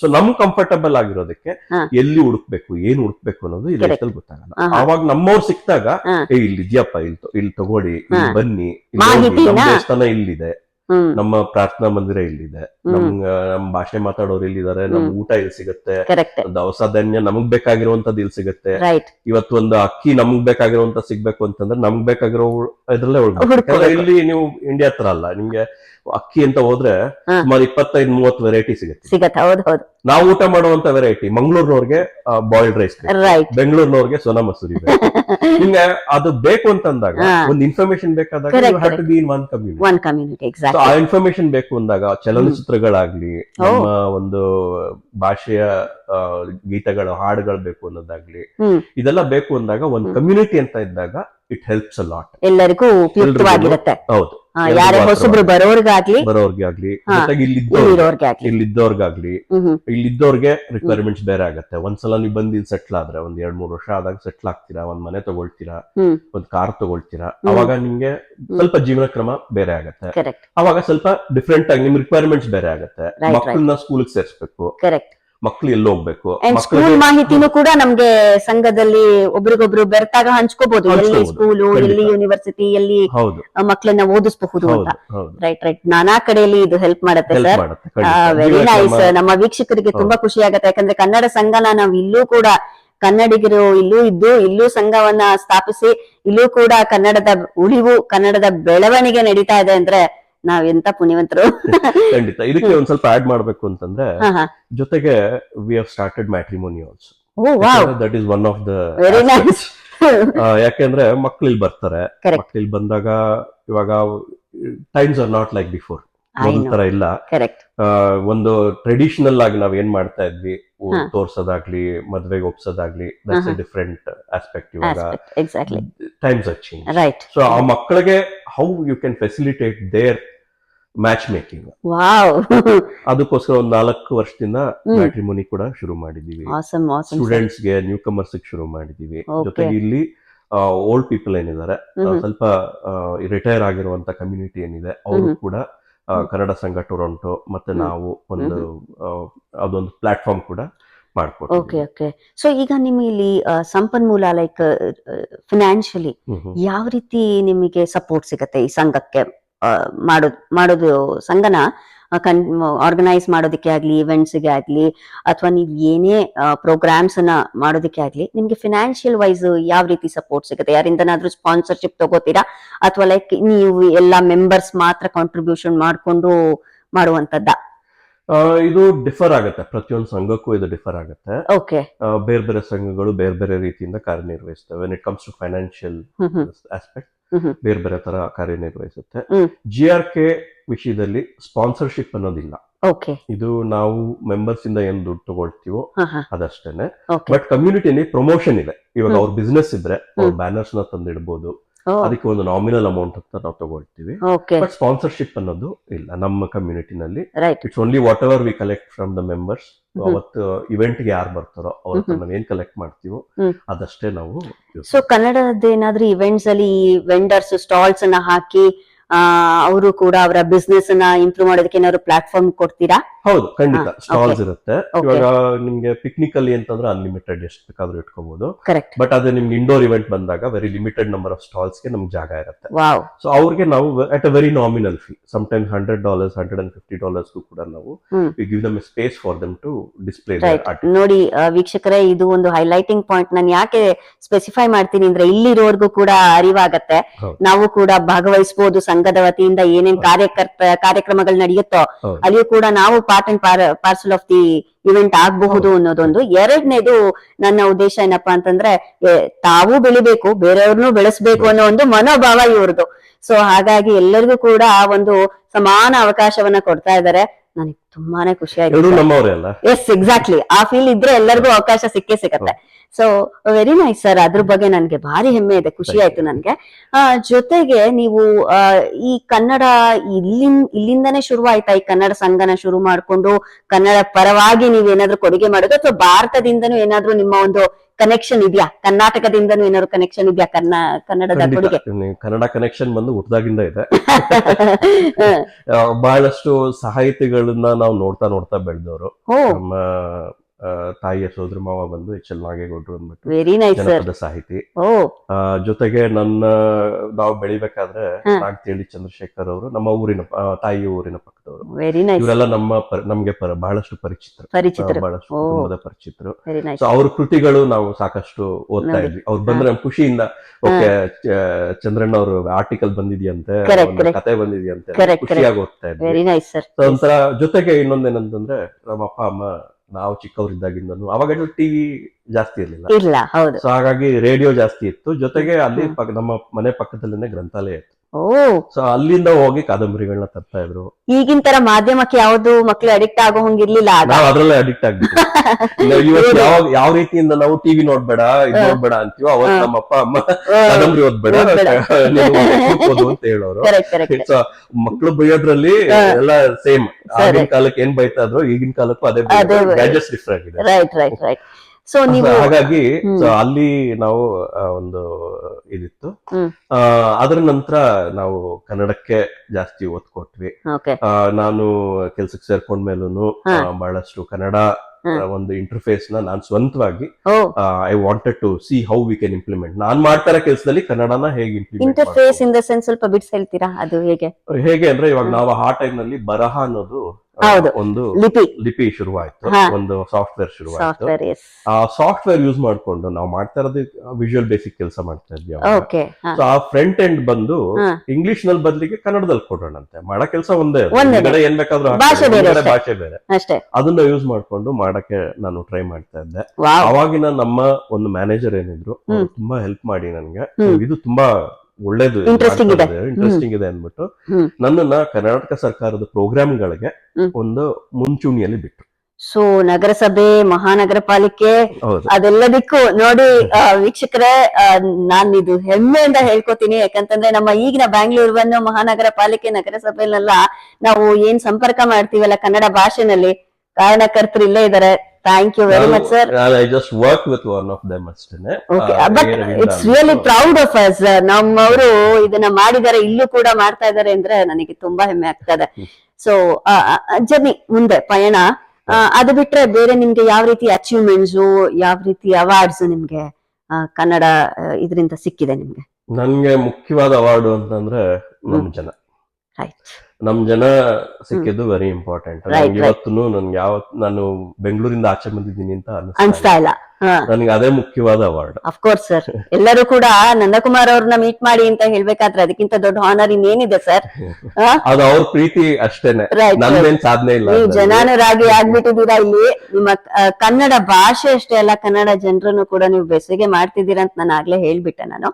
So ನಮ್ comfortable ಆಗಿರೋದಕ್ಕೆ ಎಲ್ಲಿ ಹುಡುಕ್ಬೇಕು ಏನ್ ಹುಡುಕ್ಬೇಕು ಅನ್ನೋದು ಇಲ್ಲಿ ಅಷ್ಟಲ್ಲಿ ಗೊತ್ತಾಗಲ್ಲ. ಅವಾಗ ನಮ್ಮವ್ರು ಸಿಕ್ತಾಗ ಏ ಇಲ್ಲಿ ಇದ್ಯಪ್ಪ ಇಲ್ಲಿ ಇಲ್ಲಿ ತಗೊಳ್ಳಿ ಇಲ್ಲಿ ಬನ್ನಿ ದೇವಸ್ಥಾನ ಇಲ್ಲಿದೆ. ನಮ್ಮ ಪ್ರಾರ್ಥನಾ ಮಂದಿರ ಇಲ್ಲಿದೆ. ನಮ್ಗ ನಮ್ ಭಾಷೆ ಮಾತಾಡೋರು ಇಲ್ಲಿದ್ದಾರೆ ನಮ್ ಊಟ ಇಲ್ಲಿ ಸಿಗುತ್ತೆ. ದವಸ ಧಾನ್ಯ ನಮಗ್ ಬೇಕಾಗಿರುವಂತದ್ದು ಇಲ್ಲಿ ಸಿಗುತ್ತೆ. ಇವತ್ತು ಒಂದು ಅಕ್ಕಿ ನಮಗ್ ಬೇಕಾಗಿರುವಂತ ಸಿಗ್ಬೇಕು ಅಂತಂದ್ರೆ ನಮ್ಗ್ ಬೇಕಾಗಿರೋ ಇದ್ರಲ್ಲೇ. ಇಲ್ಲಿ ನೀವು ಇಂಡಿಯಾ ತರ ಅಲ್ಲ ನಿಮ್ಗೆ ಅಕ್ಕಿ ಅಂತ ಹೋದ್ರೆ. ಸುಮಾರು ಇಪ್ಪತ್ತೈದು ಮೂವತ್ತು ವೆರೈಟಿ ಸಿಗುತ್ತೆ. ಸಿಗತ್ತೆ. ಹೌದು ಹೌದು. ನಾವು ಊಟ ಮಾಡುವಂತ ವೆರೈಟಿ ಮಂಗಳೂರಿನವ್ರಿಗೆ ಬಾಯ್ಲ್ಡ್ ರೈಸ್ ರೈಟ್ ಬೆಂಗಳೂರಿನವ್ರಿಗೆ ಸೋನಾ ಮಸೂರಿ ಹಿಂಗೆ ನಿಮ್ಗೆ ಅದು ಬೇಕು ಅಂತಂದಾಗ ಅಂದಾಗ ಒಂದು ಇನ್ಫಾರ್ಮೇಶನ್ ಬೇಕಾದಾಗ one community. One community exact ಆ ಇನ್ಫಾರ್ಮೇಶನ್ ಬೇಕು ಅಂದಾಗ ಚಲನಚಿತ್ರಗಳಾಗ್ಲಿ ನಮ್ಮ ಒಂದು ಭಾಷೆಯ ಗೀತಗಳು ಹಾಡುಗಳು ಬೇಕು ಅನ್ನೋದಾಗ್ಲಿ ಇದೆಲ್ಲ ಬೇಕು ಅಂದಾಗ ಒಂದು. ಕಮ್ಯುನಿಟಿ ಅಂತ ಇದ್ದಾಗ ಇಟ್ ಹೆಲ್ಪ್ಸ್ ಅ ಲಾಟ್ ಎಲ್ಲರಿಗೂ ಹೌದು. ಯಾರೇ ಹೊಸಬ್ರು ಬರೋರ್ಗಾಗ್ಲಿ ಬರೋರ್ಗೆ ಆಗ್ಲಿ ಹಾ. ಜೊತೆಗೆ ಇಲ್ಲಿದ್ದವ್ರಿಗೆ ಇಲ್ಲಿದ್ದವ್ರಿಗಾಗ್ಲಿ ಇಲ್ಲಿದ್ದವ್ರಿಗೆ ರಿಕ್ವೈರ್ಮೆಂಟ್ಸ್ ಬೇರೆ ಆಗತ್ತೆ. ಒಂದ್ಸಲ ನೀವು ಬಂದು ಇಲ್ಲಿ ಸೆಟ್ಲ್ ಆದ್ರೆ ಒಂದ್ ಎರಡ್ ಮೂರು ವರ್ಷ ಆದಾಗ ಸೆಟ್ಲ್ ಆಗ್ತೀರಾ? ಒಂದ್ ಮನೆ ತಗೊಳ್ತೀರಾ? ಒಂದ್ ಕಾರ್ ತಗೊಳ್ತೀರಾ. ಅವಾಗ ನಿಮ್ಗೆ ಸ್ವಲ್ಪ ಜೀವನ ಕ್ರಮ ಬೇರೆ ಆಗತ್ತೆ. ಅವಾಗ ಸ್ವಲ್ಪ ಡಿಫ್ರೆಂಟ್ ಆಗಿ ನಿಮ್ ರಿಕ್ವೈರ್ಮೆಂಟ್ಸ್ ಬೇರೆ ಆಗತ್ತೆ. ಮಕ್ಕಳನ್ನ ಸ್ಕೂಲ್ಗೆ ಸೇರ್ಸ್ಬೇಕು. ಕರೆಕ್ಟ್ ಮಕ್ಳು ಎಲ್ಲಿ ಹೋಗ್ಬೇಕು? ಸ್ಕೂಲ್ ಮಾಹಿತಿನೂ ಕೂಡ ನಮ್ಗೆ ಸಂಘದಲ್ಲಿ ಒಬ್ರಿಗೊಬ್ರು ಬೆರ್ತಾಗ ಹಂಚ್ಕೋಬಹುದು ಎಲ್ಲಿ. ಸ್ಕೂಲು. ಎಲ್ಲಿ ಯೂನಿವರ್ಸಿಟಿ ಎಲ್ಲಿ ಮಕ್ಕಳನ್ನ ಓದಿಸಬಹುದು ಅಂತ. ರೈಟ್ ರೈಟ್ ನಾನಾ ಕಡೆಯಲ್ಲಿ ಇದು ಹೆಲ್ಪ್ ಮಾಡುತ್ತೆ ಸರ್ ವೆರಿ ನೈಸ್ ನಮ್ಮ ವೀಕ್ಷಕರಿಗೆ ತುಂಬಾ ಖುಷಿ ಆಗುತ್ತೆ. ಯಾಕಂದ್ರೆ ಕನ್ನಡ ಸಂಘನ ನಾವು ಇಲ್ಲೂ ಕೂಡ ಕನ್ನಡಿಗರು ಇಲ್ಲೂ ಇದ್ದು ಇಲ್ಲೂ ಸಂಘವನ್ನ ಸ್ಥಾಪಿಸಿ ಇಲ್ಲೂ ಕೂಡ ಕನ್ನಡದ ಉಳಿವು ಕನ್ನಡದ ಬೆಳವಣಿಗೆ ನಡೀತಾ ಇದೆ ಅಂದ್ರೆ ನಾವ್ ಎಂತ ಪುಣ್ಯವಂತರು? ಖಂಡಿತ. ಇದಕ್ಕೆ ಒಂದ್ ಸ್ವಲ್ಪ ಆಡ್ ಮಾಡ್ಬೇಕು ಅಂತಂದ್ರೆ. ಜೊತೆಗೆ we have started matrimony also that is one of the very nice ಯಾಕೆಂದ್ರೆ ಮಕ್ಳು ಇಲ್ಲಿ ಬರ್ತಾರೆ. ಮಕ್ಳು ಇಲ್ಲಿ ಬಂದಾಗ ಇವಾಗ times are not like before ತರ ಇಲ್ಲ. ಒಂದು ಟ್ರೆಡಿಷನಲ್ ಆಗಿ ನಾವ್ ಏನ್ ಮಾಡ್ತಾ ಇದ್ವಿ. ತೋರ್ಸೋದಾಗ್ಲಿ ಮದ್ವೆಗೆ ಒಪ್ಸೋದಾಗ್ಲಿ ದಟ್ಸ್ ಡಿಫ್ರೆಂಟ್ ಆಸ್ಪೆಕ್ಟ್ ಇವಾಗ. Times are change right so ಆ ಮಕ್ಕಳಿಗೆ how you can facilitate their match making wow ಅದಕ್ಕೋಸ್ಕರ ಒಂದ್ ನಾಲ್ಕು ವರ್ಷದಿಂದ. ಮ್ಯಾಟ್ರಿಮೋನಿ ಕೂಡ ಶುರು ಮಾಡಿದೀವಿ. ಸ್ಟೂಡೆಂಟ್ಸ್ಗೆ ನ್ಯೂ ಕಮರ್ಸ್ ಶುರು ಮಾಡಿದೀವಿ. ಜೊತೆಗೆ ಇಲ್ಲಿ ಓಲ್ಡ್ ಪೀಪಲ್ ಏನಿದ್ದಾರೆ. ಸ್ವಲ್ಪ ರಿಟೈರ್ ಆಗಿರುವಂತ ಕಮ್ಯುನಿಟಿ ಏನಿದೆ ಅವರು ಕೂಡ ಕನ್ನಡ ಸಂಘ ಟೊರೊಂಟೊ ಮತ್ತೆ ನಾವು ಒಂದು ಅದೊಂದು ಪ್ಲಾಟ್ಫಾರ್ಮ್ ಕೂಡ ಓಕೆ ಓಕೆ ಸೊ ಈಗ ನಿಮ್ಮ ಇಲ್ಲಿ ಸಂಪನ್ಮೂಲ ಲೈಕ್ ಫಿನಾನ್ಷಿಯಲಿ. ಯಾವ ರೀತಿ ನಿಮಗೆ ಸಪೋರ್ಟ್ ಸಿಗತ್ತೆ ಈ ಸಂಘಕ್ಕೆ? ಮಾಡೋದ್ ಮಾಡೋದು ಸಂಘನ ಆರ್ಗನೈಸ್ ಮಾಡೋದಕ್ಕೆ ಆಗ್ಲಿ ಇವೆಂಟ್ಸ್ಗೆ ಗೆ ಆಗ್ಲಿ ಅಥವಾ ನೀವು ಏನೇ ಪ್ರೋಗ್ರಾಮ್ಸ್ ಅನ್ನ ಮಾಡೋದಕ್ಕೆ ಆಗ್ಲಿ ನಿಮ್ಗೆ ಫಿನಾನ್ಷಿಯಲ್ ವೈಸ್ ಯಾವ ರೀತಿ ಸಪೋರ್ಟ್ ಸಿಗುತ್ತೆ? ಯಾರಿಂದನಾದ್ರೂ ಸ್ಪಾನ್ಸರ್ಶಿಪ್ ತಗೋತೀರಾ? ಅಥವಾ ಲೈಕ್ ನೀವು ಎಲ್ಲಾ ಮೆಂಬರ್ಸ್ ಮಾತ್ರ ಕಾಂಟ್ರಿಬ್ಯೂಷನ್ ಮಾಡಿಕೊಂಡು ಮಾಡುವಂತದ್ದ ಇದು ಡಿಫರ್ ಆಗುತ್ತೆ. ಪ್ರತಿಯೊಂದು ಸಂಘಕ್ಕೂ ಇದು ಡಿಫರ್ ಆಗುತ್ತೆ. ಬೇರೆ ಬೇರೆ ಸಂಘಗಳು ಬೇರೆ ಬೇರೆ ರೀತಿಯಿಂದ ಕಾರ್ಯನಿರ್ವಹಿಸ್ತವೆ. It comes to financial aspect. ಬೇರೆ ಬೇರೆ ತರ ಕಾರ್ಯನಿರ್ವಹಿಸುತ್ತೆ. ಜಿ ಆರ್ ಕೆ ವಿಷಯದಲ್ಲಿ ಸ್ಪಾನ್ಸರ್ಶಿಪ್ ಅನ್ನೋದಿಲ್ಲ. ಓಕೆ. ಇದು ನಾವು ಮೆಂಬರ್ಸ್ ಇಂದ ಏನ್ ದುಡ್ಡು ತಗೊಳ್ತೀವೋ ಅದಷ್ಟೇನೆ. ಬಟ್ ಕಮ್ಯುನಿಟಿಲಿ ಪ್ರಮೋಷನ್ ಇದೆ. ಇವಾಗ. ಅವ್ರ ಬಿಸ್ನೆಸ್ ಇದ್ರೆ ಅವ್ರ ಬ್ಯಾನರ್ಸ್ನ ತಂದಿಡ್ಬೋದು. ಅದಕ್ಕೆ ಒಂದು ನಾಮಿನಲ್ ಅಮೌಂಟ್ ಅಂತ ನಾವು ತಗೊಳ್ತೀವಿ. ಬಟ್ ಸ್ಪಾನ್ಸರ್ಶಿಪ್ ಅನ್ನೋದು ಇಲ್ಲ. ನಮ್ಮ ಕಮ್ಯುನಿಟಿನಲ್ಲಿ right it's only whatever we collect from the members ಅವತ್ತು ಇವೆಂಟ್ಗೆ ಯಾರು ಬರ್ತಾರೋ ಅವ್ರ ನಾವು. ಏನ್ ಕಲೆಕ್ಟ್ ಮಾಡ್ತೀವೋ ಅದಷ್ಟೇ ನಾವು ಸೊ ಕನ್ನಡದ ಏನಾದ್ರೂ ಇವೆಂಟ್ಸ್ ಅಲ್ಲಿ ವೆಂಡರ್ಸ್ ಸ್ಟಾಲ್ಸ್ ಅನ್ನ ಹಾಕಿ ಅವರು ಕೂಡ ಅವರ ಬಿಸ್ನೆಸ್ ಅನ್ನ ಇಂಪ್ರೂವ್ ಮಾಡೋದಕ್ಕೆ ಏನಾದ್ರು ಪ್ಲಾಟ್ಫಾರ್ಮ್ ಕೊಡ್ತೀರಾ? ಹೌದು ಖಂಡಿತ. ಸ್ಟಾಲ್ಸ್ ಇರುತ್ತೆ. ಇವಾಗ ನಿಮ್ಗೆ ಪಿಕ್ನಿಕ್ ಅಲ್ಲಿ ಅಂತಂದ್ರೆ ಅನ್ಲಿಮಿಟೆಡ್ ಎಷ್ಟು ಬೇಕಾದ್ರೂ ಇಟ್ಕೋಬಹುದು ಕರೆಕ್ಟ್ ಬಟ್ ಅದೇ ನಿಮ್ಗೆ ಇಂಡೋರ್ ಇವೆಂಟ್ ಬಂದಾಗ ವೆರಿ ಲಿಮಿಟೆಡ್ ನಂಬರ್ ಆಫ್ ಸ್ಟಾಲ್ಸ್ಗೆ ನಮ್ಗೆ ಜಾಗ ಇರುತ್ತೆ. ಸೊ ಅವ್ರಿಗೆ ನಾವು at a very nominal fee sometimes hundred dollars hundred and fifty dollars ಕೂಡ ನಾವು. Give them space for them to display ನೋಡಿ ವೀಕ್ಷಕರೇ ಇದು ಒಂದು ಹೈಲೈಟಿಂಗ್ ಪಾಯಿಂಟ್ ನಾನು ಯಾಕೆ ಸ್ಪೆಸಿಫೈ ಮಾಡ್ತೀನಿ ಅಂದ್ರೆ ಇಲ್ಲಿರೋರ್ಗೂ ಕೂಡ ಅರಿವಾಗತ್ತೆ. ನಾವು ಕೂಡ ಭಾಗವಹಿಸಬಹುದು ಸಂಘದ ವತಿಯಿಂದ ಏನೇನ್ ಕಾರ್ಯಕರ್ತ ಕಾರ್ಯಕ್ರಮಗಳು ನಡೆಯುತ್ತೋ. ಅಲ್ಲಿಯೂ ಕೂಡ ನಾವು part and parcel of the event ಆಗಬಹುದು ಅನ್ನೋದೊಂದು ಎರಡನೇದು ನನ್ನ ಉದ್ದೇಶ ಏನಪ್ಪಾ ಅಂತಂದ್ರೆ ತಾವೂ ತಾವು ಬೆಳಿಬೇಕು ಬೇರೆಯವ್ರನ್ನೂ ಬೆಳೆಸಬೇಕು ಅನ್ನೋ ಒಂದು ಮನೋಭಾವ ಇವ್ರದ್ದು ಸೊ ಹಾಗಾಗಿ ಎಲ್ಲರಿಗೂ ಕೂಡ ಆ ಒಂದು ಸಮಾನ ಅವಕಾಶವನ್ನ ಕೊಡ್ತಾ ಇದ್ದಾರೆ. ನನಗೆ ತುಂಬಾನೇ ಖುಷಿ ಆಯ್ತು. ಎಸ್ ಎಕ್ಸಾಕ್ಟ್ಲಿ ಆ ಫೀಲ್ ಇದ್ರೆ ಎಲ್ಲರಿಗೂ ಅವಕಾಶ ಸಿಕ್ಕೇ ಸಿಗತ್ತೆ. ಸೊ ವೆರಿ ನೈಸ್ ಸರ್ ಅದ್ರ ಬಗ್ಗೆ ನನ್ಗೆ ಭಾರಿ ಹೆಮ್ಮೆ ಇದೆ. ಖುಷಿ ಆಯ್ತು ನನ್ಗೆ. ಆ, ಜೊತೆಗೆ ನೀವು ಈ ಕನ್ನಡ ಇಲ್ಲಿನ್ ಇಲ್ಲಿಂದನೇ ಶುರು ಆಯ್ತಾ ಈ ಕನ್ನಡ ಸಂಘನ ಶುರು ಮಾಡ್ಕೊಂಡು ಕನ್ನಡ ಪರವಾಗಿ ನೀವ್ ಏನಾದ್ರು ಕೊಡುಗೆ ಮಾಡೋದು? ಅಥವಾ ಭಾರತದಿಂದನೂ ಏನಾದ್ರೂ ನಿಮ್ಮ ಒಂದು ಕನೆಕ್ಷನ್ ಇದೆಯಾ? ಕರ್ನಾಟಕದಿಂದನೂ ಏನಾದ್ರು ಕನೆಕ್ಷನ್ ಇದೆಯಾ ಕನ್ನ ಕನ್ನಡದ. ಕೊಡುಗೆ? ಕನ್ನಡ ಕನೆಕ್ಷನ್ ಬಂದು ಹುಟ್ಟದಾಗಿಂದ ಇದೆ. ಬಹಳಷ್ಟು ಸಾಹಿತಿಗಳನ್ನ ನಾವು ನೋಡ್ತಾ ನೋಡ್ತಾ ಬೆಳೆದವರು. ನಮ್ಮ ತಾಯಿಯ ಸೋದರ ಮಾವ ಬಂದು ಎಚ್ ಎಲ್ ನಾಗೇಗೌಡರು ಅಂದ್ಬಿಟ್ಟು ವೆರಿ ನೈಸ್ ಸರ್ ಜನಪದ ಸಾಹಿತಿ. ಓ. ಆ, ಜೊತೆಗೆ ನನ್ನ ನಾವು ಬೆಳಿಬೇಕಾದ್ರೆ. ನಾಗತಿಹಳ್ಳಿ ಚಂದ್ರಶೇಖರ್ ಅವರು ನಮ್ಮ ಊರಿನ ಆ, ತಾಯಿಯ ಊರಿನ ಪಕ್ಕದವರು. ವೆರಿ ನೈಸ್ ಇವರೆಲ್ಲ ನಮ್ಮ ಪರಿ- ನಮ್ಗೆ ಪರ- ಬಹಳಷ್ಟು ಪರಿಚಿತರು. ಆ, ಪರಿಚಿತರು ಬಹಳಷ್ಟು ಓ. ಕುಟುಂಬದ ಪರಿಚಿತರು. ವೆರಿ ನೈಸ್ ಸೊ ಅವ್ರ ಕೃತಿಗಳು ನಾವು ಸಾಕಷ್ಟು ಓದ್ತಾ ನೋಡಿ. ಇದ್ವಿ. ಅವ್ರು ಬಂದ್ರೆ ನಮ್ ಖುಷಿಯಿಂದ ಓಕೆ ಚಂದ್ರಣ್ಣ ಅವರು ಆರ್ಟಿಕಲ್ ಬಂದಿದ್ಯಂತೆ Correct, ಒಂದು correct. ಕತೆ ಬಂದಿದ್ಯಂತೆ Correct, ಖುಷಿಯಾಗಿ ಓದ್ತಾ ಇದ್ವಿ. ವೆರಿ ನೈಸ್ ಸರ್ ಒಂಥರ ಜೊತೆಗೆ ಇನ್ನೊಂದೇನಂತಂದ್ರೆ ನಮ್ಮ ಅಪ್ಪ ಅಮ್ಮ ನಾವು ಚಿಕ್ಕವರಿದ್ದಾಗಿಂದನು. ಅವಾಗ ಟಿವಿ ಜಾಸ್ತಿ ಇರ್ಲಿಲ್ಲ. ಇಲ್ಲ ಹೌದು. ಸೊ ಹಾಗಾಗಿ ರೇಡಿಯೋ ಜಾಸ್ತಿ ಇತ್ತು. ಜೊತೆಗೆ ಅಲ್ಲಿ ಪಕ್ಕ- ನಮ್ಮ ಮನೆ ಪಕ್ಕದಲ್ಲೇನೆ ಗ್ರಂಥಾಲಯ ಇತ್ತು. ಸೊ ಅಲ್ಲಿಂದ ಹೋಗಿ ಕಾದಂಬರಿಗಳನ್ನ ತರ್ತಾ ಇದ್ರು. ಈಗಿನ ತರ ಮಾಧ್ಯಮಕ್ಕೆ ಯಾವ್ದು ಮಕ್ಳು ಅಡಿಕ್ಟ್ ಆಗೋ ಹಂಗಿರ್ಲಿಲ್ಲ ನಾವು ಅದ್ರಲ್ಲೇ ಅಡಿಕ್ಟ್ ಆಗ್ಬಿಟ್ಟು ಇವತ್ತು ಯಾವ ಯಾವ ರೀತಿಯಿಂದ ನಾವು ಟಿವಿ ನೋಡ್ಬೇಡ ಇದು ನೋಡ್ಬೇಡ ಅಂತೀವ ಅವತ್ತು ನಮ್ಮ ಅಪ್ಪ ಅಮ್ಮ ಕಾದಂಬರಿ ಓದ್ಬೇಡ ಓದು ಅಂತ ಹೇಳೋರು. ಸೊ ಮಕ್ಳು ಬೈಯೋದ್ರಲ್ಲಿ ಎಲ್ಲ ಸೇಮ್ ಆಗಿನ ಕಾಲಕ್ಕೆ ಏನ್ ಬೈತಾ ಇದ್ರು ಈಗಿನ ಕಾಲಕ್ಕೂ ಅದೇ ಡಿಫರ್ ಆಗಿದೆ. ರೈಟ್ ರೈಟ್ ರೈಟ್ ಸೊ ನೀವು ಹಾಗಾಗಿ ಅಲ್ಲಿ ನಾವು ಒಂದು ಇದಿತ್ತು. ಅದರ ನಂತರ ನಾವು ಕನ್ನಡಕ್ಕೆ ಜಾಸ್ತಿ ಒತ್ತು ಕೊಟ್ವಿ. ನಾನು ಕೆಲ್ಸಕ್ಕೆ ಸೇರ್ಕೊಂಡ ಮೇಲೂನು ಬಹಳಷ್ಟು ಕನ್ನಡ ಒಂದು ಇಂಟರ್ಫೇಸ್ನ ನಾನು ಸ್ವಂತವಾಗಿ I wanted to see how we can implement ನಾನ್ ಮಾಡ್ತಾರ ಕೆಲಸದಲ್ಲಿ ಕನ್ನಡನ ಹೇಗೆ implement interface in the sense ಸ್ವಲ್ಪ ಬಿಟ್ಸ್ ಹೇಳ್ತೀರಾ? ಅದು ಹೇಗೆ? ಹೇಗೆ ಅಂದ್ರೆ ಇವಾಗ ನಾವು ಆ ಟೈಮ್ನಲ್ಲಿ ಬರಹ ಅನ್ನೋದು. ಒಂದು ಲಿಪಿ. ಲಿಪಿ ಶುರುವಾಯ್ತು. ಒಂದು ಸಾಫ್ಟ್ವೇರ್ ಶುರುವಾಯ್ತು. ಆ ಸಾಫ್ಟ್ವೇರ್ ಯೂಸ್ ಮಾಡ್ಕೊಂಡು ನಾವು ಮಾಡ್ತಾ ಇರೋದು ವಿಜುವಲ್ ಬೇಸಿಕ್ ಕೆಲಸ ಮಾಡ್ತಾ ಇದ್ವಿ ಆ ಫ್ರಂಟ್ ಎಂಡ್ ಬಂದು ಇಂಗ್ಲಿಷ್ನಲ್ಲಿ ಬದಲಿಗೆ ಕನ್ನಡದಲ್ಲಿ ಕೊಡೋಣಂತೆ. ಮಾಡೋ ಕೆಲಸ ಒಂದೇ ಏನ್ ಬೇಕಾದ್ರೂ ಭಾಷೆ ಬೇರೆ ಭಾಷೆ ಬೇರೆ. ಅಷ್ಟೇ. ಅದನ್ನ ಯೂಸ್ ಮಾಡ್ಕೊಂಡು ಮಾಡಕ್ಕೆ ನಾನು ಟ್ರೈ ಮಾಡ್ತಾ ಇದ್ದೆ. ಅವಾಗಿನ ನಮ್ಮ ಒಂದು ಮ್ಯಾನೇಜರ್ ಏನಿದ್ರು ತುಂಬಾ ಹೆಲ್ಪ್ ಮಾಡಿ ನನ್ಗೆ. ಇದು ತುಂಬಾ ಒಳ್ಳೇದು ಇದೆ. ಇಂಟ್ರೆಸ್ಟಿಂಗ್ ಇದೆ ಅಂದ್ಬಿಟ್ಟು ನನ್ನನ್ನ ಕರ್ನಾಟಕ ಸರ್ಕಾರದ ಪ್ರೋಗ್ರಾಮ್ಗಳಿಗೆ. ಒಂದು ಮುಂಚೂಣಿಯಲ್ಲಿ ಬಿಟ್ರು. ಸೊ ನಗರಸಭೆ ಮಹಾನಗರ ಪಾಲಿಕೆ ಅದೆಲ್ಲದಕ್ಕೂ ನೋಡಿ ವೀಕ್ಷಕರ ನಾನ್ ಇದು ಹೆಮ್ಮೆಯಿಂದ ಹೇಳ್ಕೊತೀನಿ. ಯಾಕಂತಂದ್ರೆ ನಮ್ಮ ಈಗಿನ ಬ್ಯಾಂಗ್ಳೂರ್ವನ್ನು ಮಹಾನಗರ ಪಾಲಿಕೆ ನಗರಸಭೆಯಲ್ಲೆಲ್ಲ ನಾವು ಏನ್ ಸಂಪರ್ಕ ಮಾಡ್ತೀವಲ್ಲ ಕನ್ನಡ ಭಾಷೆನಲ್ಲಿ ಕಾರಣಕರ್ತರು ಇಲ್ಲೇ ಇದಾರೆ thank you very much sir I just work with one of them ಅಷ್ಟೇನೆ. Okay but it's. Really proud of us ನಮ್ಮವರು ಇದನ್ನ ಮಾಡಿದ್ದಾರೆ ಇಲ್ಲೂ ಕೂಡ ಮಾಡ್ತಾ ಇದ್ದಾರೆ ಅಂದ್ರೆ ನನಗೆ ತುಂಬಾ ಹೆಮ್ಮೆ ಆಗ್ತದೆ. ಸೊ ಜರ್ನಿ ಮುಂದೆ ಪಯಣ. ಅದು ಬಿಟ್ರೆ ಬೇರೆ ನಿಮ್ಗೆ ಯಾವ ರೀತಿ ಅಚೀವ್ಮೆಂಟ್ಸ್ ಯಾವ ರೀತಿ ಅವಾರ್ಡ್ಸ್ ನಿಮ್ಗೆ ಕನ್ನಡ ಇದರಿಂದ ಸಿಕ್ಕಿದೆ ನಿಮ್ಗೆ? ನನ್ಗೆ ಮುಖ್ಯವಾದ ಅವಾರ್ಡ್ ಅಂತಂದ್ರೆ ನಮ್ಮ ಜನ. ನಮ್ ಜನ ಸಿಕ್ಕಿದ್ದು ವೆರಿ ಇಂಪಾರ್ಟೆಂಟ್. ಇವತ್ತು ನನ್ಗೆ ಯಾವ ನಾನು ಬೆಂಗಳೂರಿಂದ ಆಚೆ ಬಂದಿದ್ದೀನಿ ಅಂತ ಅನಿಸ್ತಾ ಇಲ್ಲ. ನನಗೆ ಅದೇ ಮುಖ್ಯವಾದ ಅವಾರ್ಡ್ ಅಫ್ಕೋರ್ಸ್ ಸರ್ ಎಲ್ಲರೂ ಕೂಡ ನಂದಕುಮಾರ್ ಅವ್ರನ್ನ ಮೀಟ್ ಮಾಡಿ ಅಂತ ಹೇಳ್ಬೇಕಾದ್ರೆ ಅದಕ್ಕಿಂತ ದೊಡ್ಡ ಹಾನರ್ ಇನ್ನೇನಿದೆ ಸರ್ ಅದು ಅವ್ರ ಪ್ರೀತಿ ಅಷ್ಟೇನೆ. ನಮ್ದೇನ್ ಸಾಧನೆ ಇಲ್ಲ ನೀವು. ಜನಾನುರಾಗಿ ಆಗ್ಬಿಟ್ಟಿದ್ದೀರಾ ಇಲ್ಲಿ? ನಿಮ್ಮ ಕನ್ನಡ ಭಾಷೆ ಅಷ್ಟೇ ಅಲ್ಲ ಕನ್ನಡ ಜನರನ್ನು ಕೂಡ ನೀವು ಬೆಸಗೆ ಮಾಡ್ತಿದ್ದೀರಾ ಅಂತ ನಾನು ಆಗ್ಲೇ ಹೇಳ್ಬಿಟ್ಟೆ ನಾನು.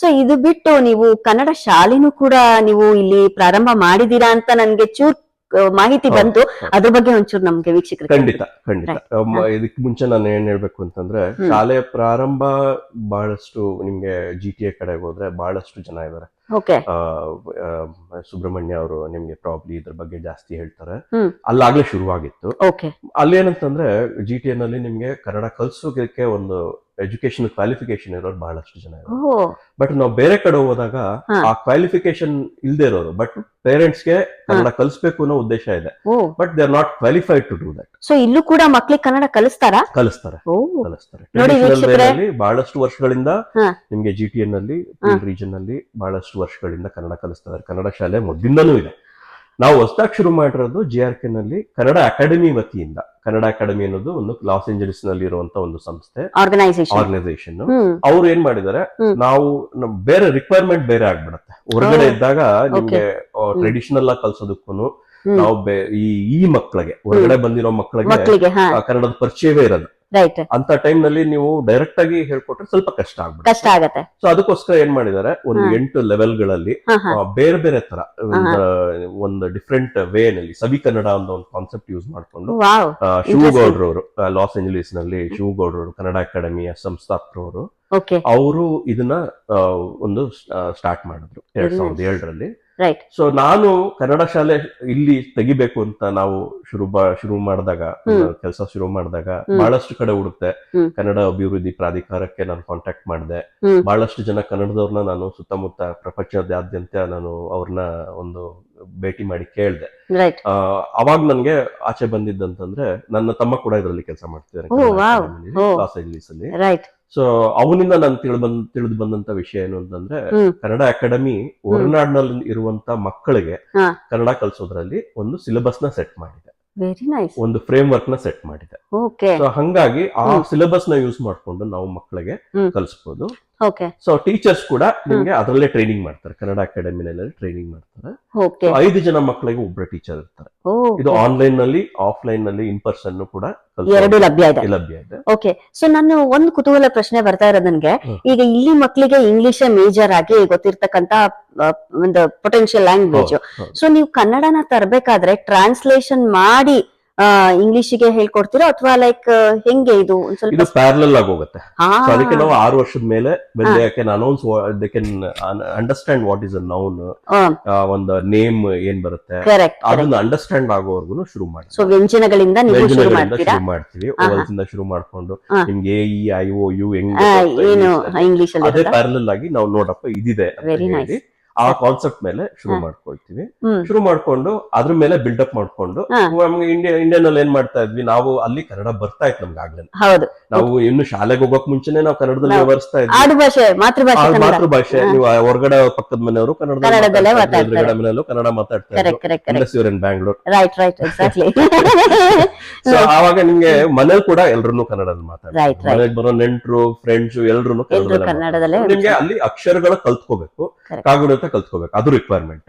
ಸೊ ಇದು ಬಿಟ್ಟು ನೀವು ಕನ್ನಡ ಶಾಲೆನೂ ಕೂಡ ನೀವು ಇಲ್ಲಿ ಪ್ರಾರಂಭ ಮಾಡಿದೀರಾ ಅಂತ ನನ್ಗೆ ಚೂರ್ ಮಾಹಿತಿ ಬಂತು. ಅದ್ರ ಬಗ್ಗೆ ಒಂಚೂರು ನಮ್ಗೆ ವೀಕ್ಷಕರಿಗೆ ಖಂಡಿತ ಖಂಡಿತ. ಇದಕ್ಕೆ ಇದಕ್ ಮುಂಚೆ ನಾನು ಏನ್ ಹೇಳ್ಬೇಕು ಅಂತಂದ್ರೆ ಶಾಲೆ ಶಾಲೆಯ ಪ್ರಾರಂಭ ಬಹಳಷ್ಟು ನಿಮ್ಗೆ ಜಿ ಟಿ ಎ ಕಡೆಗೆ ಹೋದ್ರೆ ಬಹಳಷ್ಟು ಜನ ಆ, ಸುಬ್ರಹ್ಮಣ್ಯ ಅವರು ನಿಮ್ಗೆ ಪ್ರಾಬ್ಲಿ ಇದ್ರ ಬಗ್ಗೆ ಜಾಸ್ತಿ ಹೇಳ್ತಾರೆ. ಅಲ್ಲಾಗ್ಲೇ ಶುರುವಾಗಿತ್ತು. ಅಲ್ಲೇನಂತಂದ್ರೆ ಜಿ ಟಿ ಅಲ್ಲಿ ನಿಮ್ಗೆ ಕನ್ನಡ ಕಲ್ಸೋಕೆ ಒಂದು ಎಜುಕೇಶನ್ ಕ್ವಾಲಿಫಿಕೇಶನ್ ಇರೋರು ಬಹಳಷ್ಟು ಜನ ಬಟ್ ನಾವು ಬೇರೆ ಕಡೆ ಹೋದಾಗ ಆ ಕ್ವಾಲಿಫಿಕೇಶನ್ ಇಲ್ದೇ ಇರೋರು. ಬಟ್ ಪೇರೆಂಟ್ಸ್ಗೆ ಕನ್ನಡ ಕಲಿಸ್ಬೇಕು ಅನ್ನೋ ಉದ್ದೇಶ ಇದೆ. But they are not qualified to do that so ಇಲ್ಲೂ ಕೂಡ ಮಕ್ಳಿಗೆ ಕನ್ನಡ ಕಲಿಸ್ತಾರ? ಕಲಿಸ್ತಾರೆ. ಕಲಿಸ್ತಾರೆ. ಬಹಳಷ್ಟು ವರ್ಷಗಳಿಂದ. ನಿಮ್ಗೆ ಜಿ ಟಿ ಎನ್ ಅಲ್ಲಿ ರೀಜನ್ ಅಲ್ಲಿ ಬಹಳಷ್ಟು ವರ್ಷಗಳಿಂದ ಕನ್ನಡ ಕಲಿಸ್ತಾ ಇದ್ದಾರೆ. ಕನ್ನಡ ಶಾಲೆ ಮೊದಲಿಂದನೂ ಇದೆ. ನಾವು ಹೊಸದಾಗಿ ಶುರು ಮಾಡಿರೋದು ಜಿ ಆರ್ ಕೆ ನಲ್ಲಿ ಕನ್ನಡ ಅಕಾಡೆಮಿ ವತಿಯಿಂದ. ಕನ್ನಡ ಅಕಾಡೆಮಿ ಅನ್ನೋದು ಒಂದು ಲಾಸ್ ಏಂಜಲೀಸ್ನಲ್ಲಿ ಇರುವಂತ ಒಂದು ಸಂಸ್ಥೆ. ಆರ್ಗನೈಸೇಷನ್ ಅವ್ರು ಏನ್ ಮಾಡಿದ್ದಾರೆ? ನಾವು ಬೇರೆ ರಿಕ್ವೈರ್ಮೆಂಟ್ ಬೇರೆ ಆಗ್ಬಿಡತ್ತೆ. ಹೊರಗಡೆ ಇದ್ದಾಗ ನಿಮ್ಗೆ ಟ್ರೆಡಿಷನಲ್ ಆಗಿ ಕಲ್ಸೋದಕ್ಕೂ. ನಾವು ಈ ಈ ಮಕ್ಕಳಿಗೆ ಹೊರಗಡೆ ಬಂದಿರೋ ಮಕ್ಕಳಿಗೆ ಕನ್ನಡದ ಪರಿಚಯವೇ ಇರಲ್ಲ. ಅಂತ ಟೈಮ್ನಲ್ಲಿ ನೀವು ಡೈರೆಕ್ಟ್ ಆಗಿ ಹೇಳ್ಕೊಟ್ರೆ ಸ್ವಲ್ಪ ಕಷ್ಟ ಆಗ್ಬಿಡುತ್ತೆ. ಕಷ್ಟ ಆಗುತ್ತೆ. ಸೊ ಅದಕ್ಕೋಸ್ಕರ ಏನ್ ಮಾಡಿದ್ದಾರೆ ಒಂದು ಎಂಟು ಲೆವೆಲ್ಗಳಲ್ಲಿ ಬೇರೆ ಬೇರೆ ತರ ಒಂದು ಡಿಫ್ರೆಂಟ್ ವೇ ನಲ್ಲಿ ಸವಿ ಕನ್ನಡ ಅಂತ ಒಂದು ಕಾನ್ಸೆಪ್ಟ್ ಯೂಸ್ ಮಾಡ್ಕೊಂಡು ಶಿವಗೌಡ್ರವರು ಲಾಸ್ ಏಂಜಲೀಸ್ನಲ್ಲಿ ಶಿವಗೌಡ್ರವರು ಕನ್ನಡ ಅಕಾಡೆಮಿಯ ಸಂಸ್ಥಾಪಕರವರು ಅವರು ಇದನ್ನ ಒಂದು ಸ್ಟಾರ್ಟ್ ಮಾಡಿದ್ರು. ಎರಡ್ ಸಾವಿರದ ಏಳರಲ್ಲಿ. ರೈಟ್ ಸೊ ನಾನು ಕನ್ನಡ ಶಾಲೆ ಇಲ್ಲಿ ತೆಗಿಬೇಕು ಅಂತ ನಾವು ಶುರು ಶುರು ಮಾಡಿದಾಗ ಕೆಲಸ ಶುರು ಮಾಡಿದಾಗ ಬಹಳಷ್ಟು ಕಡೆ ಹುಡುಕ್ತೆ ಕನ್ನಡ ಅಭಿವೃದ್ಧಿ ಪ್ರಾಧಿಕಾರಕ್ಕೆ ನಾನು ಕಾಂಟ್ಯಾಕ್ಟ್ ಮಾಡಿದೆ. ಬಹಳಷ್ಟು ಜನ ಕನ್ನಡದವ್ರನ್ನ ನಾನು ಸುತ್ತಮುತ್ತ ಪ್ರಪಂಚದಾದ್ಯಂತ ನಾನು ಅವ್ರನ್ನ ಒಂದು ಭೇಟಿ ಮಾಡಿ ಕೇಳಿದೆ. ಅವಾಗ ನನ್ಗೆ ಆಚೆ ಬಂದಿದ್ದಂತಂದ್ರೆ ನನ್ನ ತಮ್ಮ ಕೂಡ ಇದರಲ್ಲಿ ಕೆಲಸ ಮಾಡ್ತಿದ್ದಾರೆ. ಲಾಸ್ ಏಂಜಲೀಸ್ ಅಲ್ಲಿ ಸೊ ಅವನಿಂದ ನಾನು ತಿಳಿದು ಬಂದ್ ತಿಳಿದು ಬಂದಂತ ವಿಷಯ ಏನು ಅಂತಂದ್ರೆ ಕನ್ನಡ ಅಕಾಡೆಮಿ ಹೊರನಾಡಿನಲ್ಲಿ ಇರುವಂತ ಮಕ್ಕಳಿಗೆ ಕನ್ನಡ ಕಲಿಸೋದ್ರಲ್ಲಿ ಒಂದು ಸಿಲೆಬಸ್ನ ಸೆಟ್ ಮಾಡಿದೆ. ವೆರಿ ನೈಸ್ ಒಂದು ಫ್ರೇಮ್ ವರ್ಕ್ನ ಸೆಟ್ ಮಾಡಿದೆ. ಸೊ ಹಂಗಾಗಿ ಆ. ಸಿಲೆಬಸ್ನ ಯೂಸ್ ಮಾಡ್ಕೊಂಡು ನಾವು ಮಕ್ಕಳಿಗೆ ಹ್ಮ್. ಸೊ ಟೀಚರ್ಸ್ ಕೂಡ ನಿಮ್ಗೆ ಅದರಲ್ಲೇ ಟ್ರೈನಿಂಗ್ ಮಾಡ್ತಾರೆ. ಕನ್ನಡ ಅಕಾಡೆಮಿನಲ್ಲಿ ಟ್ರೈನಿಂಗ್ ಮಾಡ್ತಾರೆ. ಓಕೆ ಐದು ಜನ ಮಕ್ಕಳಿಗೆ ಒಬ್ಬರ ಟೀಚರ್ ಇರ್ತಾರೆ. ಇದು ಆನ್ಲೈನ್ನಲ್ಲಿ ಆಫ್ಲೈನ್ನಲ್ಲಿ ಇನ್ ಪರ್ಸನ್ ಕೂಡ ಎರಡು ಲಭ್ಯ ಇದೆ. ಲಭ್ಯ ಇದೆ. ಓಕೆ ಸೊ ನಾನು ಒಂದು ಕುತೂಹಲ ಪ್ರಶ್ನೆ ಬರ್ತಾ ಇರೋದು ನನ್ಗೆ. ಈಗ ಇಲ್ಲಿ ಮಕ್ಕಳಿಗೆ ಇಂಗ್ಲಿಷ್ ಮೇಜರ್ ಆಗಿ ಗೊತ್ತಿರ್ತಕ್ಕಂತ ಒಂದು ಪೊಟೆನ್ಶಿಯಲ್ ಲ್ಯಾಂಗ್ವೇಜ್. ಸೊ ನೀವು ಕನ್ನಡನ ತರಬೇಕಾದ್ರೆ ಟ್ರಾನ್ಸ್ಲೇಷನ್ ಮಾಡಿ ಇಂಗ್ಲಿಷಿಗೆ ಹೇಳ್ಕೊಡ್ತೀರಾ? ಅಥವಾ ಲೈಕ್ ಹೆಂಗೆ ಇದು ಒಂದ್ ಸ್ವಲ್ಪ ಇದು ಪ್ಯಾರಲಲ್ ಆಗಿ ಹೋಗುತ್ತೆ. ಸೊ ಅದಕ್ಕೆ ನಾವು ಆರು ವರ್ಷದ ಮೇಲೆ they can announce they can understand what is a noun ಒಂದು ನೇಮ್ ಏನ್ ಬರುತ್ತೆ. ಅದನ್ನ ಅಂಡರ್ಸ್ಟ್ಯಾಂಡ್ ಆಗೋವರೆಗೂ ಶುರು ಮಾಡಿ ಸೊ ವ್ಯಂಜನಗಳಿಂದ ನೀವು ಶುರು ಮಾಡ್ತೀರಾ? ಮಾಡ್ತೀವಿ. ಶುರು ಮಾಡ್ಕೊಂಡು. ನಿಮ್ಗೆ A E I O U ಹೆಂಗ್ ಏನು ಇಂಗ್ಲಿಷ್ ಅಲ್ಲಿ ಅದೇ? ಪ್ಯಾರಲಲ್ ಆಗಿ ನಾವು ನೋಡಪ್ಪ ಇದಿದೆ ವೆರಿ nice. ಆ ಕಾನ್ಸೆಪ್ಟ್ ಮೇಲೆ ಶುರು. ಮಾಡ್ಕೊಳ್ತೀವಿ. ಶುರು ಮಾಡ್ಕೊಂಡು ಅದ್ರ ಮೇಲೆ ಬಿಲ್ಡ್ ಅಪ್ ಮಾಡ್ಕೊಂಡು. ನಮ್ಗೆ ಇಂಡಿಯಾ ಇಂಡಿಯನ್ ಅಲ್ಲಿ ಏನ್ ಮಾಡ್ತಾ ಇದ್ವಿ? ನಾವು ಅಲ್ಲಿ ಕನ್ನಡ ಬರ್ತಾ ಇತ್ತು ನಮ್ಗೆ ಆಗ್ಲೇ ಹೌದು. ನಾವು ಇನ್ನು ಶಾಲೆಗೆ ಹೋಗೋಕ್ ಮುಂಚೆನೆ ನಾವು ಕನ್ನಡದಲ್ಲಿ ವ್ಯವಹರಿಸ್ತಾ ಇದ್ವಿ. ಭಾಷೆ ನೀವು ಹೊರಗಡೆ ಪಕ್ಕದ ಮನೆಯವರು ಕನ್ನಡ ಮನೆಯಲ್ಲೂ ಕನ್ನಡ ಮಾತಾಡ್ತಾರೆ in Bangalore right right exactly so ಆವಾಗ ನಿಮ್ಗೆ ಮನೇಲಿ ಕೂಡ ಎಲ್ರು ಕನ್ನಡದಲ್ಲಿ ಮಾತಾಡ್ತಾರೆ. ಮನೆಗೆ ಬರೋ ನೆಂಟರು ಫ್ರೆಂಡ್ಸ್ ಎಲ್ರು ಕನ್ನಡದಲ್ಲಿ ನಿಮ್ಗೆ ಅಲ್ಲಿ ಅಕ್ಷರಗಳ ಕಲ್ತ್ಕೋಬೇಕು. Correct. ಕಾಗುಣಿತ ಕಲ್ತ್ಕೋಬೇಕು. ಅದು ರಿಕ್ವೈರ್ಮೆಂಟ್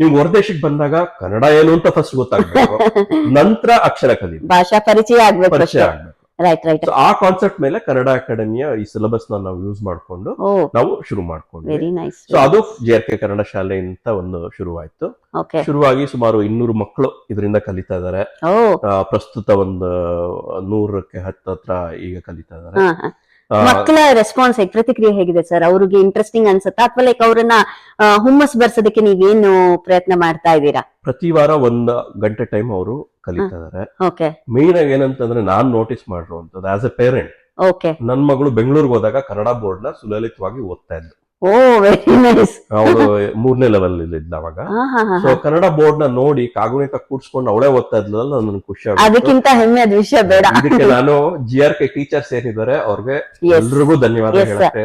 ನೀವು ಹೊರದೇಶಕ್ಕೆ ಬಂದಾಗ ಕನ್ನಡ ಏನು ಅಂತ ಫಸ್ಟ್ ಗೊತ್ತಾಗ್ಬೇಕು. ನಂತರ ಅಕ್ಷರ ಕಲಿ ಭಾಷಾ ಪರಿಚಯ ಆಗ್ಬೇಕು ಪರಿಚಯ ಆಗ್ಬೇಕು. ರೈಟ್ ರೈಟ್ ಆ ಕಾನ್ಸೆಪ್ಟ್ ಮೇಲೆ ಕನ್ನಡ ಅಕಾಡೆಮಿಯ ಈ ಸಿಲೆಬಸ್ನ ನಾವು ಯೂಸ್ ಮಾಡ್ಕೊಂಡು ನಾವು ಶುರು ಮಾಡ್ಕೊಂಡು ಸೊ ಅದು ಜೆ ಆರ್ ಕೆ ಕನ್ನಡ ಶಾಲೆ ಅಂತ ಒಂದು ಶುರುವಾಯ್ತು. ಶುರುವಾಗಿ ಸುಮಾರು ಇನ್ನೂರು ಮಕ್ಕಳು ಇದರಿಂದ ಕಲಿತಾ ಇದಾರೆ. ಪ್ರಸ್ತುತ ಒಂದು ನೂರಕ್ಕೆ ಹತ್ತತ್ರ ಈಗ ಕಲಿತಾ ಇದಾರೆ. ಮಕ್ಕಳ ರೆಸ್ಪಾನ್ಸ್ ಪ್ರತಿಕ್ರಿಯೆ ಹೇಗಿದೆ ಸರ್ ಅವ್ರಿಗೆ ಇಂಟ್ರೆಸ್ಟಿಂಗ್ ಅನ್ಸುತ್ತಾ? ಅಥವಾ ಲೈಕ್ ಅವ್ರನ್ನ ಹುಮ್ಮಸ್ ಬರ್ಸೋದಕ್ಕೆ ನೀವೇನು ಪ್ರಯತ್ನ ಮಾಡ್ತಾ ಇದ್ದೀರಾ? ಪ್ರತಿ ವಾರ ಒಂದ್ ಗಂಟೆ ಟೈಮ್ ಅವರು ಕಲಿತಾ ಇದಾರೆ. ಓಕೆ ಮೇನ್ ಆಗಿ ಏನಂತಂದ್ರೆ ನಾನ್ ನೋಟಿಸ್ ಮಾಡಿರುವಂತದ್ದು ಆಸ್ ಎ ಪೇರೆಂಟ್ ಓಕೆ ನನ್ ಮಗಳು ಬೆಂಗಳೂರಿಗೆ ಹೋದಾಗ ಕನ್ನಡ ಬೋರ್ಡ್ನ ಸುಲಲಿತವಾಗಿ ಓದ್ತಾ ಇದ್ಲು. ಓ ವೆರಿ ನೈಸ್ ಅವಳು ಮೂರನೇ ಲೆವೆಲ್ ಇದ್ದ ಅವಾಗ. ಸೊ ಕನ್ನಡ ಬೋರ್ಡ್ನ ನೋಡಿ ಕಾಗುಣಿತ ಕೂಡ್ಸ್ಕೊಂಡು ಅವಳೇ ಓದ್ತಾ ಇದ್ಲಲ್ಲ ನನ್ಗೆ ಖುಷಿ ಅದಕ್ಕಿಂತ ಅದ್ ವಿಷಯ ಬೇಡ. ಇದಕ್ಕೆ ನಾನು ಜಿ ಆರ್ ಕೆ ಟೀಚರ್ಸ್ ಏನಿದ್ದಾರೆ ಅವ್ರಿಗೆ ಎಲ್ರಿಗೂ ಧನ್ಯವಾದ ಹೇಳುತ್ತೆ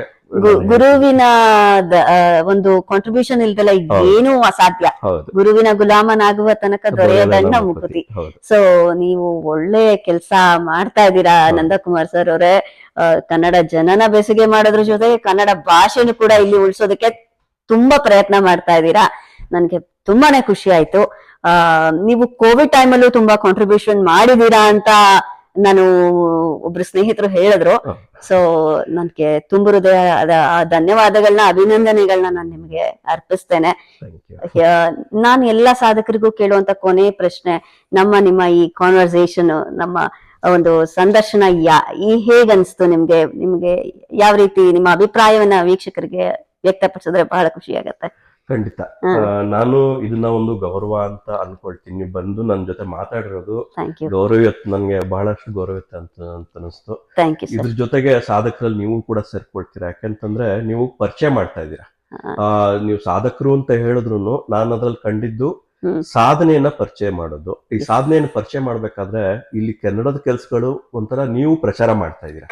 ಗುರುವಿನ ಒಂದು ಕಾಂಟ್ರಿಬ್ಯೂಷನ್ ಇಲ್ದಲ್ಲ ಏನು ಅಸಾಧ್ಯ. ಗುರುವಿನ ಗುಲಾಮನಾಗುವ ತನಕ ದೊರೆಯದಣ್ಣ ಮುಕುತಿ. ಸೊ ನೀವು ಒಳ್ಳೆ ಕೆಲಸ ಮಾಡ್ತಾ ಇದ್ದೀರಾ ನಂದಕುಮಾರ್ ಸರ್ ಅವರೇ. ಕನ್ನಡ ಜನನ ಬೆಸುಗೆ ಮಾಡೋದ್ರ ಜೊತೆಗೆ ಕನ್ನಡ ಭಾಷೆನೂ ಕೂಡ ಇಲ್ಲಿ ಉಳಿಸೋದಕ್ಕೆ ತುಂಬಾ ಪ್ರಯತ್ನ ಮಾಡ್ತಾ ಇದ್ದೀರಾ. ನನ್ಗೆ ತುಂಬಾನೇ ಖುಷಿ ಆಯ್ತು. ಆ ನೀವು ಕೋವಿಡ್ ಟೈಮಲ್ಲೂ ತುಂಬಾ ಕಾಂಟ್ರಿಬ್ಯೂಷನ್ ಮಾಡಿದೀರಾ ಅಂತ ನಾನು ಒಬ್ರು ಸ್ನೇಹಿತರು ಹೇಳಿದ್ರು. ಸೊ ನನ್ಗೆ ತುಂಬ ಹೃದಯ ಧನ್ಯವಾದಗಳನ್ನ ಅಭಿನಂದನೆಗಳನ್ನ ನಾನು ನಿಮ್ಗೆ ಅರ್ಪಿಸ್ತೇನೆ. ನಾನು ಎಲ್ಲಾ ಸಾಧಕರಿಗೂ ಕೇಳುವಂತ ಕೊನೆ ಪ್ರಶ್ನೆ ನಮ್ಮ ನಿಮ್ಮ ಈ ಕಾನ್ವರ್ಸೇಷನ್ ನಮ್ಮ ಒಂದು ಸಂದರ್ಶನ ಯಾ ಈ ಹೇಗ್ ಅನ್ಸ್ತು ನಿಮ್ಗೆ ನಿಮ್ಗೆ ಯಾವ ರೀತಿ ನಿಮ್ಮ ಅಭಿಪ್ರಾಯವನ್ನ ವೀಕ್ಷಕರಿಗೆ ವ್ಯಕ್ತಪಡಿಸಿದ್ರೆ ಬಹಳ ಖುಷಿ ಆಗತ್ತೆ ಖಂಡಿತ. ನಾನು ಇದನ್ನ ಒಂದು ಗೌರವ ಅಂತ ಅನ್ಕೊಳ್ತೀನಿ. ಬಂದು ನನ್ನ ಜೊತೆ ಮಾತಾಡಿರೋದು ಗೌರವ ನನ್ಗೆ ಬಹಳಷ್ಟು ಗೌರವ ಅಂತ ಅಂತ ಅನಿಸ್ತು. ಇದ್ರ ಜೊತೆಗೆ ಸಾಧಕರಲ್ಲಿ ನೀವು ಕೂಡ ಸೇರ್ಕೊಳ್ತೀರಾ? ಯಾಕಂತಂದ್ರೆ ನೀವು ಪರಿಚಯ ಮಾಡ್ತಾ ಇದ್ದೀರಾ. ಆ, ನೀವು ಸಾಧಕರು ಅಂತ ಹೇಳಿದ್ರು ನಾನು ಅದ್ರಲ್ಲಿ ಕಂಡಿದ್ದು ಸಾಧನೆಯನ್ನ ಪರಿಚಯ ಮಾಡೋದು. ಈ ಸಾಧನೆಯನ್ನ ಪರಿಚಯ ಮಾಡ್ಬೇಕಾದ್ರೆ ಇಲ್ಲಿ ಕನ್ನಡದ ಕೆಲಸಗಳು ಒಂಥರ ನೀವು ಪ್ರಚಾರ ಮಾಡ್ತಾ ಇದ್ದೀರಾ.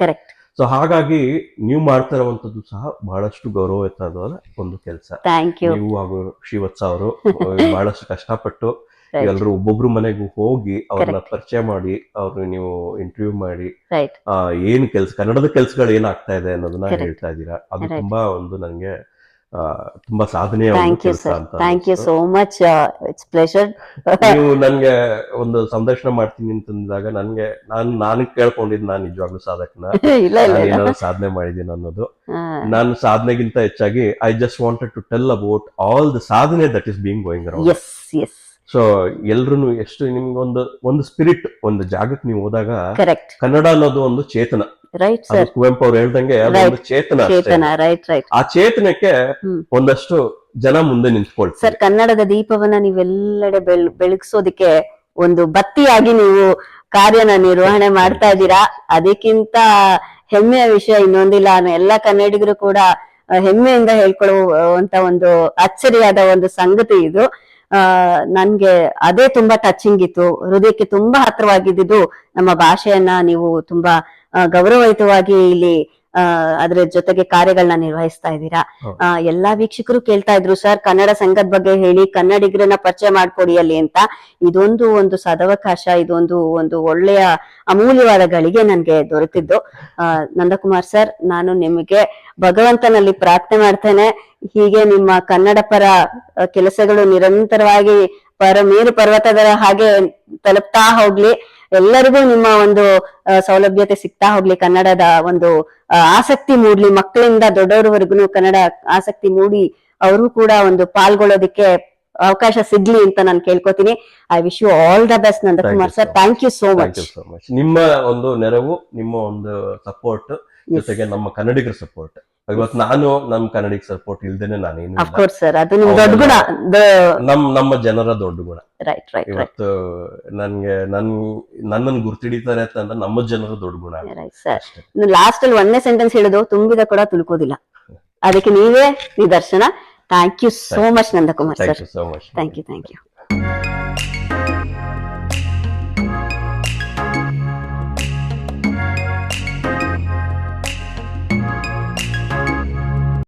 ಸೊ ಹಾಗಾಗಿ ನೀವು ಮಾಡ್ತಾ ಇರುವಂತದ್ದು ಸಹ ಬಹಳಷ್ಟು ಗೌರವಯುತವಾದ ಒಂದು ಕೆಲಸ ನೀವು ಹಾಗೂ ಶ್ರೀವತ್ಸ ಅವರು ಬಹಳಷ್ಟು ಕಷ್ಟಪಟ್ಟು. ಎಲ್ಲರೂ ಒಬ್ಬೊಬ್ರು ಮನೆಗೂ ಹೋಗಿ ಅವ್ರನ್ನ. ಪರಿಚಯ ಮಾಡಿ ಅವ್ರನ್ನ ನೀವು ಇಂಟರ್ವ್ಯೂ ಮಾಡಿ ಏನ್ ಕೆಲ್ಸ ಕನ್ನಡದ ಕೆಲ್ಸಗಳು ಏನಾಗ್ತಾ ಇದೆ ಅನ್ನೋದನ್ನ. ಹೇಳ್ತಾ ಇದ್ದೀರಾ ಅದು ತುಂಬಾ ಒಂದು ನಂಗೆ ಆ, ತುಂಬಾ ಸಾಧನೆಯ ಒಂದು thank you so much it's pleasure ನೀವು ನನ್ಗೆ ಒಂದು ಸಂದರ್ಶನ ಮಾಡ್ತೀನಿ ಅಂತಂದಾಗ ನನ್ಗೆ ನಾನು ನಾನು ಕೇಳ್ಕೊಂಡಿದ್ದು ನಾನು ನಿಜವಾಗ್ಲೂ ಸಾಧಕನ. ಸಾಧನೆ ಮಾಡಿದ್ದೀನಿ ಅನ್ನೋದು. ನಾನು ಸಾಧನೆಗಿಂತ ಹೆಚ್ಚಾಗಿ I just wanted to tell about all the ಸಾಧನೆ that is being going around so ಎಲ್ರು ಎಷ್ಟು ನಿಮ್ಗೆ ಒಂದು ಒಂದು ಸ್ಪಿರಿಟ್ ಒಂದು ಜಾಗಕ್ಕೆ ನೀವು ಹೋದಾಗ ಕನ್ನಡ ಅನ್ನೋದು ಒಂದು ಚೇತನ. ರೈಟ್ ಸರ್ ಕುವೆಂಪು ಅವ್ರು ಹೇಳ್ದಂಗೆ ಅದೊಂದು ಚೇತನ ಅಷ್ಟೇ. ಚೇತನ ರೈಟ್ ರೈಟ್ ಆ ಚೇತನಕ್ಕೆ ಹ್ಮ್. ಒಂದಷ್ಟು ಜನ ಮುಂದೆ ನಿಂತ್ಕೊಳ್ತಾರೆ ಸರ್ ಕನ್ನಡದ ದೀಪವನ್ನ ನೀವೆಲ್ಲೆಡೆ ಬೆಳ್ ಬೆಳಗಿಸೋದಕ್ಕೆ ಒಂದು ಬತ್ತಿಯಾಗಿ ನೀವು ಕಾರ್ಯನ ನಿರ್ವಹಣೆ ಮಾಡ್ತಾ ಇದ್ದೀರಾ? ಅದಕ್ಕಿಂತ ಹೆಮ್ಮೆಯ ವಿಷಯ ಇನ್ನೊಂದಿಲ್ಲ. ಅನ್ನೋ ಎಲ್ಲ ಕನ್ನಡಿಗರು ಕೂಡ ಆ, ಹೆಮ್ಮೆಯಿಂದ ಹೇಳ್ಕೊಳ್ಳುವಂತ ಒಂದು ಅಚ್ಚರಿಯಾದ ಒಂದು ಸಂಗತಿ ಇದು. ಆ ನನ್ಗೆ ಅದೇ ತುಂಬಾ ಟಚಿಂಗ್ ಇತ್ತು. ಹೃದಯಕ್ಕೆ ತುಂಬಾ ಹತ್ರವಾಗಿದ್ದು ನಮ್ಮ ಭಾಷೆಯನ್ನ ನೀವು ತುಂಬಾ ಗೌರವಯುತವಾಗಿ ಇಲ್ಲಿ ಅದರ ಅದ್ರ ಜೊತೆಗೆ ಕಾರ್ಯಗಳನ್ನ ನಿರ್ವಹಿಸ್ತಾ ಇದ್ದೀರಾ? ಎಲ್ಲಾ ವೀಕ್ಷಕರು ಕೇಳ್ತಾ ಇದ್ರು ಸರ್ ಕನ್ನಡ ಸಂಘದ ಬಗ್ಗೆ ಹೇಳಿ ಕನ್ನಡಿಗರನ್ನ ಪರಿಚಯ ಮಾಡ್ಕೊಡಿ ಅಲ್ಲಿ ಅಂತ. ಇದೊಂದು ಒಂದು ಸದವಕಾಶ ಇದೊಂದು ಒಂದು ಒಳ್ಳೆಯ ಅಮೂಲ್ಯವಾದ ಗಳಿಗೆ ನನ್ಗೆ ದೊರೆತಿದ್ದು. ನಂದಕುಮಾರ್ ಸರ್ ನಾನು ನಿಮಗೆ ಭಗವಂತನಲ್ಲಿ ಪ್ರಾರ್ಥನೆ ಮಾಡ್ತೇನೆ. ಹೀಗೆ ನಿಮ್ಮ ಕನ್ನಡ ಪರ ಕೆಲಸಗಳು ನಿರಂತರವಾಗಿ ಪರ ಮೇರು ಪರ್ವತದ ಹಾಗೆ ತಲುಪ್ತಾ ಹೋಗ್ಲಿ. ಎಲ್ಲರಿಗೂ ನಿಮ್ಮ ಒಂದು ಸೌಲಭ್ಯತೆ ಸಿಗ್ತಾ ಹೋಗ್ಲಿ ಕನ್ನಡದ ಒಂದು ಆಸಕ್ತಿ ಮೂಡ್ಲಿ ಮಕ್ಕಳಿಂದ ದೊಡ್ಡವರವರೆಗೂ ಕನ್ನಡ ಆಸಕ್ತಿ ಮೂಡಿ ಅವರು ಕೂಡ ಒಂದು ಪಾಲ್ಗೊಳ್ಳೋದಿಕ್ಕೆ ಅವಕಾಶ ಸಿಗ್ಲಿ ಅಂತ ನಾನು ಕೇಳ್ಕೊತೀನಿ. I wish you all the best Nandakumar sir thank you so much you so much ನಿಮ್ಮ ಒಂದು ನೆರವು ನಿಮ್ಮ ಒಂದು ಸಪೋರ್ಟ್ ಜೊತೆಗೆ ನಮ್ಮ ಕನ್ನಡಿಗರ ಸಪೋರ್ಟ್ ಇವತ್ತು ನಾನು ನಮ್ ಕನ್ನಡಿಗ್ ಸಪೋರ್ಟ್ ಇಲ್ದೇನೆ ನಾನೇನು. ಅಫ್ಕೋರ್ಸ್ ಸರ್ ಅದು ನಿಮ್ ದೊಡ್ಡ ಗುಣ. ನಮ್ ನಮ್ಮ ಜನರ ದೊಡ್ಡ ಗುಣ. ರೈಟ್ ರೈಟ್ ರೈಟ್ ಇವತ್ತು ನನ್ಗೆ ನನ್ ನನ್ನನ್ನು ಗುರ್ತಿಡಿತಾರೆ ಅಂತ ನಮ್ಮ ಜನರ ದೊಡ್ಡ ಗುಣ. Right sir. ಲಾಸ್ಟ್ ಅಲ್ಲಿ ಒಂದೇ ಸೆಂಟೆನ್ಸ್ ಹೇಳೋದು ತುಂಬಿದ ಕೂಡ ತುಳ್ಕೋದಿಲ್ಲ. ಅದಕ್ಕೆ ನೀವೇ ನಿದರ್ಶನ. Thank you so much Nandakumar sir you so much thank you thank you